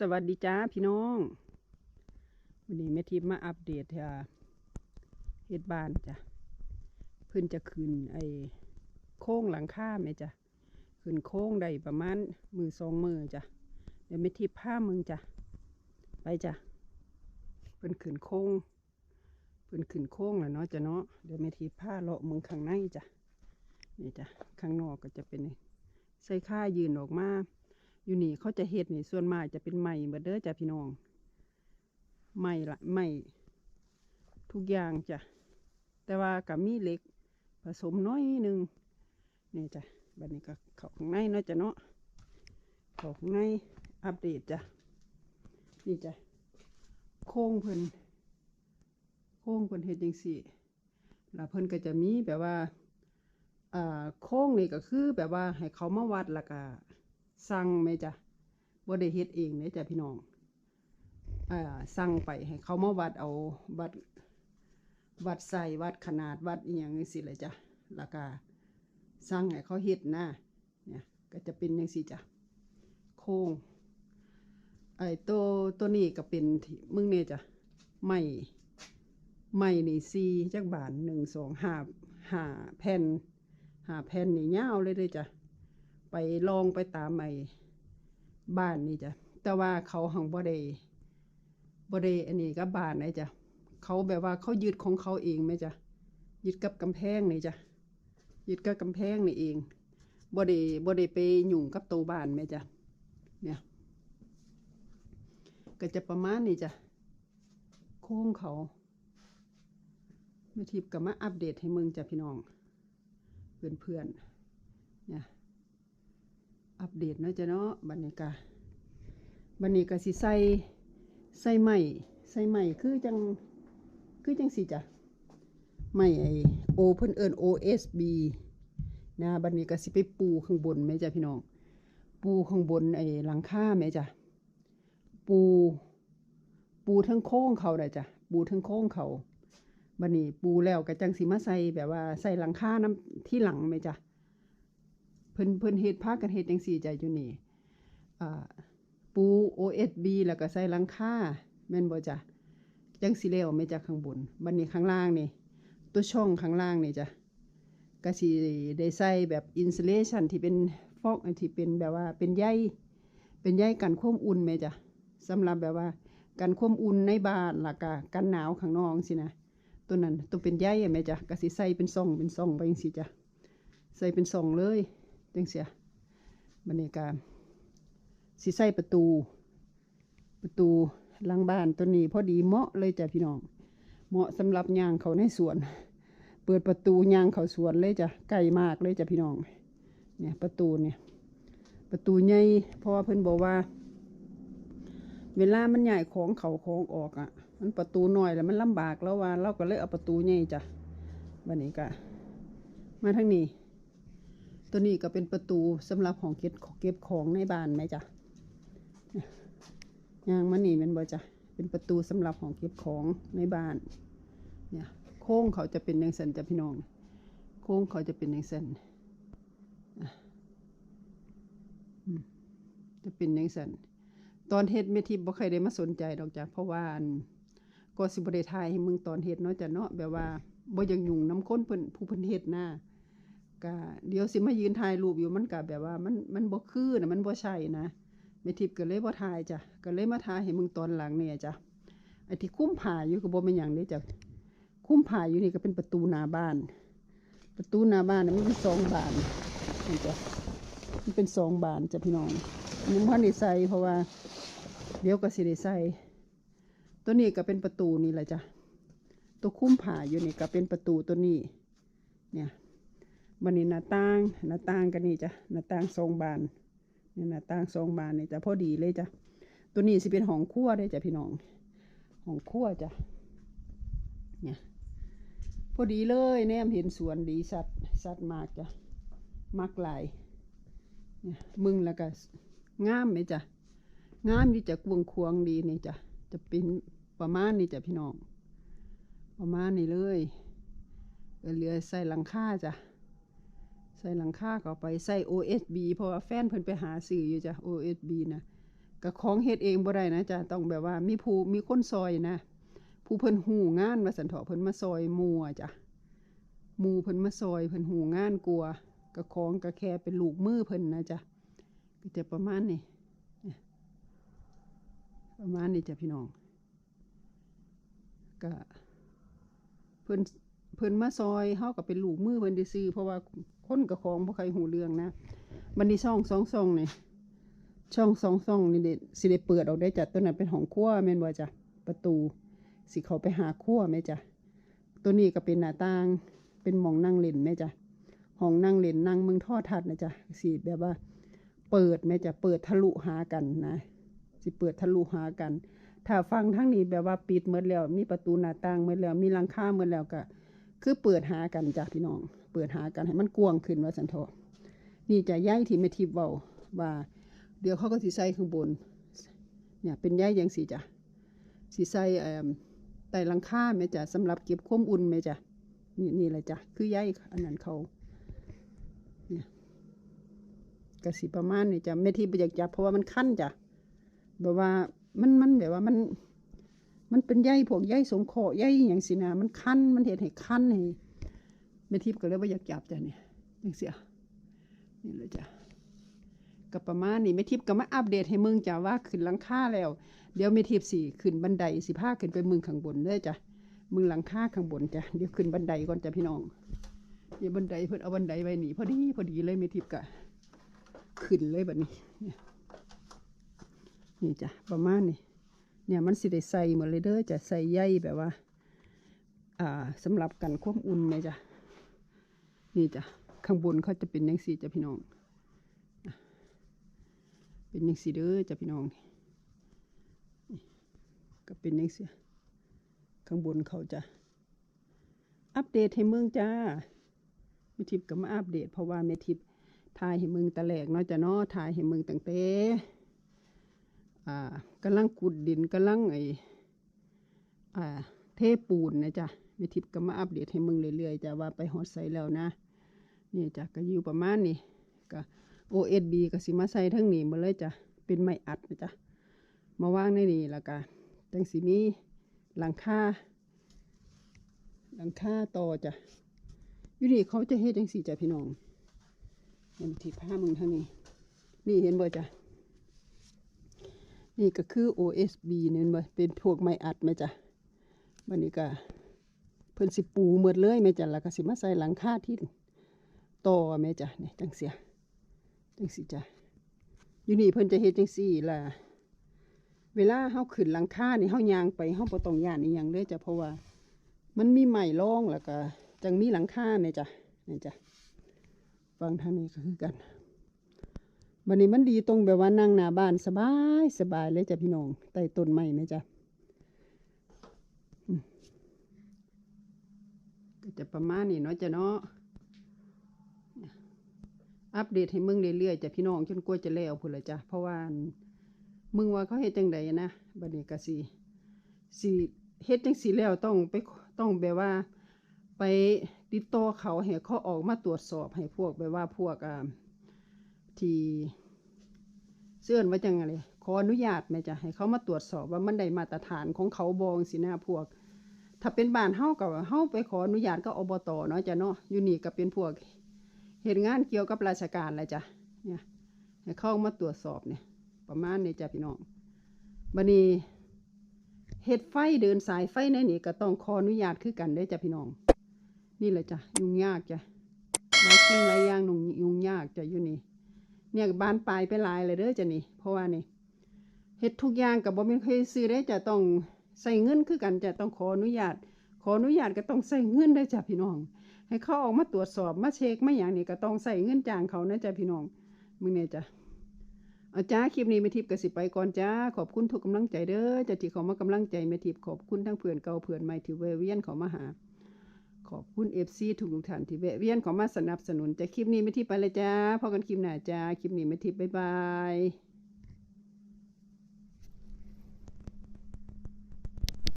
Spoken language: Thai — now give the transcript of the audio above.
สวัสดีจ้าพี่น้องวันนี้แม่ทิพย์มาอัปเดตค่ะเฮ็ดบ้านจ้ะเพิ่นจะขึ้นไอ้โค้งหลังคาไหมจ้ะขึ้นโค้งได้ประมาณมือสองมือจ้ะเดี๋ยวแม่ทิพย์ผ้ามึงจ้ะไปจ้ะเพิ่นขึ้นโค้งเพิ่นขึ้นโค้งแล้วเนาะจ้ะเนาะเดี๋ยวแม่ทิพย์ผ้าเลาะมึงข้างในจ้ะนี่จ้ะข้างนอกก็จะเป็นใส่ค่ายืนออกมา อยู่นี่เขาจะเฮ็ดนี่ส่วนมากจะเป็นไม้เบิดเด้อจ้ะพี่น้องไม้ละไม้ทุกอย่างจ้ะแต่ว่ากับมีเหล็กผสมน้อยหนึงนี่จ้ะบัดนี้ก็เขาข้างในเนาะจ้ะเนาะเขาข้างในอัปเดตจ้ะนี่จ้ะโค้งเพิ่นโค้งเพิ่นเฮ็ดจังซี่แล้วเพิ่นก็จะมีแบบว่าอ่าโค้งนี่ก็คือแบบว่าให้เขามาวัดแล้วก็ สั่งไหมจ๊ะบ่ได้เฮ็ดเองเลยจ้ะพี่น้องอ่าสั่งไปให้เขามาวัดเอาวัดวัดใส่วัดขนาดวัดอีหยังจังซี่เลยจ้ะแล้วก็สั่งให้เขาเฮ็ดนะเนี่ยก็จะเป็นจังซี่จ้ะโค้งไอ้ตัวตัวนี้ก็เป็นมึงเนี่ยจ้ะไม้ไม้นี่สี่จักบาทหนึ่งสองห้าห้าแผ่นห้าแผ่นนี่ยาวเลยเลยจ้ะ ไปลองไปตามไอ้บ้านนี่จ้ะ แต่ว่าเขาหังบ่ได้บ่ได้อันนี้กับบ้านนะจ้ะ เขาแบบว่าเขายึดของเขาเองไหมจ้ะ ยึดกับกำแพงนี่จ้ะ ยึดกับกำแพงนี่เองบ่ได้บ่ได้ไปยุ่งกับตัวบ้านไหมจ้ะ เนี่ย ก็จะประมาณนี้จ้ะ โค้งเขาม่ทิพย์ก็มาอัปเดตให้มึงจ้ะพี่น้อง เพื่อนๆเนี่ย อัปเดตเนาะจ้ะเนาะบันนี้กะบันนี้กะสิใส่ใส่ใหม่ใส่ใหม่คือจังคือจังสิจ้ะใหม่ไอโอเพิ่นเอิ้น OSB นะบันนี้กะสิไปปูข้างบนแม่จ้ะพี่น้อง ปูข้างบนไอ้หลังคาแม่จ้ะปู ปูทั้งโค้งเขาได้จ้ะปูทั้งโค้งเขาบันนี้ปูแล้วก็จังสิมาใส่แบบว่าใส่หลังคาน้ำที่หลังแม่จ้ะ เพิ่นเพิ่นเฮ็ดพากันเฮ็ดจังซี่ใจอยู่นี่ปู OSB แล้วก็ใส่หลังคาแม่นบ่จ้ะจังสิแล้วแม่จ้ะข้างบน บัดนี้ข้างล่างนี่ ตัวช่องข้างล่างนี่จ้ะก็สิได้ใส่แบบอินซูเลชันที่เป็นฟอกที่เป็นแบบว่าเป็นใยเป็นใยกันความอุ่นแม่จ้ะสำหรับแบบว่ากันความอุ่นในบ้านแล้วก็กันหนาวข้างนอกสินะตัวนั้นตัวเป็นใยอะแม่จ้ะก็สิใส่เป็นซองเป็นซองไปจังซี่จ้ะใส่เป็นสองเลย จังเสียบรรยากาศสิใส่ประตู ประตูหลังบ้านตัวนี้พอดีเหมาะเลยจ้ะพี่น้อง เหมาะสำหรับยางเขาในสวน เปิดประตูยางเขาสวนเลยจ้ะไกลมากเลยจ้ะพี่น้อง เนี่ยประตูเนี่ย ประตูใหญ่เพราะว่าเพิ่นบอกว่า เวลามันใหญ่ของเขาของออกอะ มันประตูน้อยแล้วมันลำบากแล้วว่าเราก็เลยเอาประตูใหญ่จ้ะวันนี้ก็มาทางนี้ ตัวนี้ก็เป็นประตูสำหรับของเก็บเก็บของในบ้านไหมจ๊ะยางมันนี่มันบ่จ้ะเป็นประตูสำหรับของเก็บของในบ้าน เนี่ยโค้งเขาจะเป็นอย่างสันจ้ะพี่น้อง โค้งเขาจะเป็นอย่างสันจะเป็นอย่างสันตอนเฮ็ดเมทิพย์บ่เคยได้มาสนใจดอกจ้ะเพราะว่านก็สิบ่ได้ทายให้มึงตอนเฮ็ดเนาะจ้ะเนาะแบบว่าบ่อยังยุ่งน้ำค้นเพิ่นผู้เพิ่นเฮ็ดหน้า ก็เดี๋ยวสิมายืนถ่ายรูปอยู่มันก็แบบว่ามันมันบ่คือนะมันบ่ใช่นะแม่ทิพย์ก็เลยบ่ถ่ายจ้ะก็เลยมาถ่ายให้มึงตอนหลังเนี่ยจ้ะไอ้ที่คุ้มผ้าอยู่ก็บ่เป็นหยังเด้จ้ะคุ้มผ้าอยู่นี่ก็เป็นประตูหน้าบ้าน ประตูหน้าบ้านนะมันเป็นสองบานนี่จ้ะมันเป็นสองบานจ้ะพี่น้องมึงพันได้ใส่เพราะว่า เดี๋ยวก็สิได้ใส่ตัวนี้ก็เป็นประตูนี่แหละจ้ะตัวคุ้มผ้าอยู่นี่ก็เป็นประตูตัวนี้ เนี่ย บันนี้หน้าต่างหน้าต่างกันนี่จ้ะหน้าต่างสองบานนี่หน้าต่างสองบานนี่จ้ะพอดีเลยจ้ะตัวนี้สิเป็นห้องครัวได้จ้ะพี่น้องห้องครัวจ้ะเนี่ยพอดีเลยแนมเห็นสวนดีสัตว์สัตว์มากจ้ะมักหลายเนี่ยมึงแล้วก็งามไหมจ้ะงามดีจ้ะกวงควงดีนี่จ้ะจะเป็นประมาณนี้จ้ะพี่น้อง ประมาณนี้เลยเหลือใส่หลังคาจ้ะ ส่หลังคาก็เอาไปใส่ OSB เพราะว่าแฟนเพิ่นไปหาซื้ออยู่จ้ะ OSB นะก็ของเฮ็ดเองบ่ได้นะจ้ะต้องแบบว่ามีผู้มีคนซอยนะ ผู้เพิ่นหูงานว่าสันเถาะเพิ่นมาซอยมู่อะจ้ะหมู่เพิ่นมาซอยเพิ่นหูงานกลัวก็ของก็แค่เป็นลูกมือเพิ่นนะจ้ะก็จะประมาณนี้ประมาณนี้จ้ะพี่น้องก็เพิ่นเพิ่นมาซอยเฮาก็เป็นลูกมือเพิ่นได้ซื้อเพราะว่า คนกับของบ่ใครหูเรื่องนะบัดนี้ช่องสองช่องนี่ช่องสองช่องนี่เด็สิได้เปิดออกได้จ้ะตัวนั้นเป็นห้องครัวแม่นบ่จ้ะประตู สิเขาไปหาครัวแม่จ้ะตัวนี้ก็เป็นหน้าต่างเป็นมองนั่งเล่นแม่จ้ะห้องนั่งเล่นนั่งมืองทอดทัดนะจ้ะสิแบบว่า เปิดแม่จ้ะเปิดทะลุหากันนะสิเปิดทะลุหากัน ถ้าฟังทั้งนี้แบบว่าปิดหมดแล้ว มีประตูหน้าต่างหมดแล้ว มีหลังคาหมดแล้วก็ คือเปิดหากันจ้ะพี่น้อง เปิดหากันให้มันกว้างขึ้นว่าสันเถาะนี่จะย้ายที่แม่ทิพย์เว้าว่า เดี๋ยวเขาก็สิใส่ข้างบน เนี่ยเป็นย้ายยังสีจ้ะสีใส่เอ่อไต่ลังค่าแม่จ้ะสำหรับเก็บความอุ่นแม่จ้ะนี่นี่เลยจ้ะคือย้ายอันนั้นเขาเนี่ยกระสิประมาณนี่จ้ะแม่ที่ไปอยากจับเพราะว่ามันคันจ้ะแบบว่ามันมันแบบว่ามัน มันเป็นใยพวกใยสงเคราะห์ใยอย่างสินะมันคันมันเห็นให้คันให้แม่ทิพก็เลยว่าอยากจับจ้ะเนี่ยจังเสียนี่เลยจ้ะก็ประมาณนี้แม่ทิพก็มาอัปเดตให้มึงจ้ะว่าขึ้นหลังคาแล้ว เดี๋ยวแม่ทิพย์สิขึ้นบันไดสิพาขึ้นไปมึงข้างบนเด้อจ้ะมึงหลังคาข้างบนจ้ะเดี๋ยวขึ้นบันไดก่อนจ้ะพี่น้องนี่บันไดเพิ่นเอาบันไดไว้นี่พอดีพอดีเลยแม่ทิพก็ขึ้นเลยแบบนี้เนี่ยนี่จ้ะประมาณนี้ เนี่ยมันสิได้ใส่หมดเลยเด้อจะใส่ใยแบบว่า อ่าสำหรับกันความอุ่นเนี่ยจ้ะนี่จ้ะข้างบนเขาจะเป็นยังสีจ้ะพี่น้อง เป็นยังสีเด้อจ้ะพี่น้องก็เป็นยังสีข้างบนเขาจะอัปเดตให้เมืองจ้าแม่ทิพก็มาอัปเดต เพราะว่าแม่ทิพถ่ายให้เมืองตะแหลกเนาะจ้ะเนาะถ่ายให้เมืองตั้งแต่อ่า กำลังขุดดินกำลังไออ่า เทปูนนะจ้ะแม่ทิพย์ก็มาอัปเดตให้มืองเรื่อยๆจ้ะว่าไปฮอดไซแล้วนะ นี่จ้ะก็อยู่ประมาณนี้ก็ OSB ก็สิมาใส่ทั้งนี้มาเลยจ้ะเป็นไม้อัดนะจ๊ะมาวางในนี้แล้วก็จังสิมีหลังคาหลังคาต่อจ้ะอยู่นี่เขาจะเฮ็ดจังสี่จ้ะพี่น้องเห็นที่ผ้ามึงทางนี้ นี่เห็นบ่จ้ะ นี่ก็คือ OSB เนี่ยเห็นเป็นพวกไม้อัดไหมจ้ะบันนี้ก็เพิ่นสิปูหมดเลยแม่จ้ะแล้วก็สิมาใส่หลังคาที่ต่อแม่จ้ะนี่จังเสียจังสิจ้ะอยู่นี่เพิ่นจะเฮ็ดจังซี่ล่ะเวลาเฮาขึ้นหลังคานี่เฮายางไปเฮาบ่ต้องย่านอีหยังเลยจ้ะเพราะว่ามันมีไม้รองแล้วก็จังมีหลังคาเนี่ยจ้ะนี่จ้ะฟังทางนี้ก็คือกัน บัดนี้มันดีตรงแบบว่านั่งหน้าบ้านสบายสบายเลยจ้ะพี่น้องใต้ต้นไม้แม่จ้ะก็จะประมาณนี้เนาะจ้ะเนาะอัปเดตให้มึงเรื่อยๆจ้ะพี่น้องจนกลัวจะแล้วพุ่นละจ้ะเพราะว่ามึงว่าเขาเฮ็ดจังใดนะบัดนี้ก็สิสิเฮ็ดจังสิแล้วต้องไปต้องแบบว่า ไปติดต่อเขาให้เขาออกมาตรวจสอบให้พวกแบบว่าพวกอ่า ที่เสื่อนว่าจังไงเลยขออนุญาตไหมจ้ะให้เขามาตรวจสอบว่ามันได้มาตรฐานของเขาบองสินะพวก ถ้าเป็นบ้านเฮาก็เฮาไปขออนุญาตก็อบตเนาะจ้ะเนาะอยู่นี่ก็เป็นพวกเหตุงานเกี่ยวกับราชการแหละจ้ะเนี่ยให้เข้ามาตรวจสอบเนี่ย ประมาณนี้จ้ะพี่น้องบันนี้เฮ็ดไฟเดินสายไฟในนี่ก็ต้องขออนุญาตคือกันได้จ้ะพี่น้อง นี่แหละจ้ะยุ่งยากจ้ะหลายสิ่งหลายอย่างนงยุ่งยากจ้ะอยู่นี่ เนี่ยบานปลายไปหลายเลยเด้อจ้ะนี่ เพราะว่านี่เฮ็ดทุกอย่างกับบ่แม่นเคยซื้อได้จะต้องใส่เงินคือกันจะต้องขออนุญาต ขออนุญาตก็ต้องใส่เงินได้จ้ะพี่น้อง ให้เขาออกมาตรวจสอบมาเช็คมาอย่างนี้ก็ต้องใส่เงินจ้างเขานะจ๊ะพี่น้องมึงเนี่ยจ้ะอาจ้าคลิปนี้แม่ทิพย์กสิไปก่อนจ้าขอบคุณทุกกำลังใจเด้อจะที่เขามากำลังใจแม่ทิพย์ขอบคุณทั้งเพื่อนเก่าเพื่อนใหม่ที่แวเวียนเขามาหา อบคุณเอฟซีทุกท่านที่แวะเวียนขอมาสนับสนุนจากคลิปนี้ไม่ทิพย์ไปเลยจ้าพอกันคลิปหน้าจ้า คลิปนี้ไม่ทิพย์บ๊ายบาย